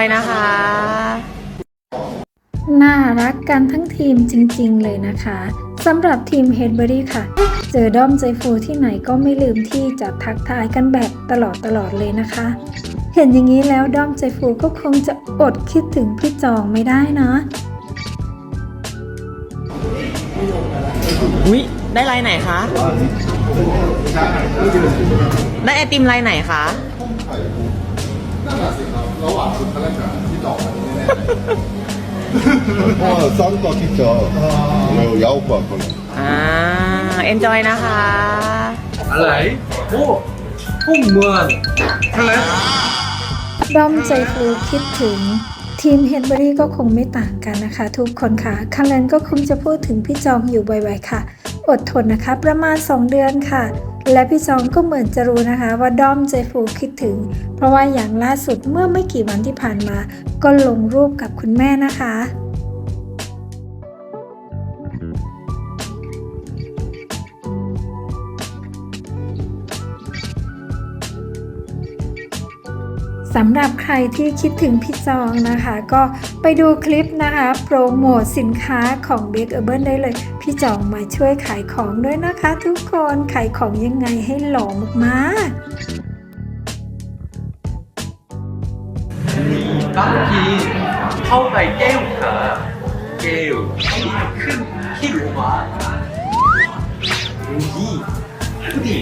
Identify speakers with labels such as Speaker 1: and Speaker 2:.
Speaker 1: ไปนะคะ
Speaker 2: น่ารักกันทั้งทีมจริงๆเลยนะคะสำหรับทีมเฮดเบอรี่ค่ะ เจอด้อมใจฟูที่ไหนก็ไม่ลืมที่จะทักทายกันแบบตลอดตลอดๆเลยนะคะ เห็นอย่างนี้แล้วด้อมใจฟูก็คงจะอดคิดถึงพี่จองไม่ได้นะ
Speaker 1: อุ้ยได้ลายไหนคะ ได้ไอติมลายไหนคะ
Speaker 3: 어, 싼거 진짜. 어, 야옥 봐, 그거.
Speaker 1: อ่า เอนจอยนะคะ
Speaker 4: อะไรโอ้พุ่งเมืองอะไร
Speaker 2: ด้อมใจฟูคิดถึง ทีมเฮดเบอรี่ก็คงไม่ต่างกันนะคะ ทุกคนค่ะคันเลนก็คงจะพูดถึงพี่จองอยู่บ่อยๆค่ะ อดทนนะคะ ประมาณ 2 เดือนค่ะ และพี่ซองก็เหมือนจะรู้นะคะว่าด้อมใจฟูคิดถึง เพราะว่าอย่างล่าสุดเมื่อไม่กี่วันที่ผ่านมา ก็ลงรูปกับคุณแม่นะคะ สำหรับใครที่คิดถึงพี่จองนะคะ ก็ไปดูคลิปนะคะ โปรโมทสินค้าของ b i g u r b a n ได้เลย พี่จองมาช่วยขายของด้วยนะคะทุกคนขายของยังไงให้หล่อมากๆ
Speaker 4: บางทีเข้าไปแก้วขาแก้วขึ้นที่หัวดูดีดูดี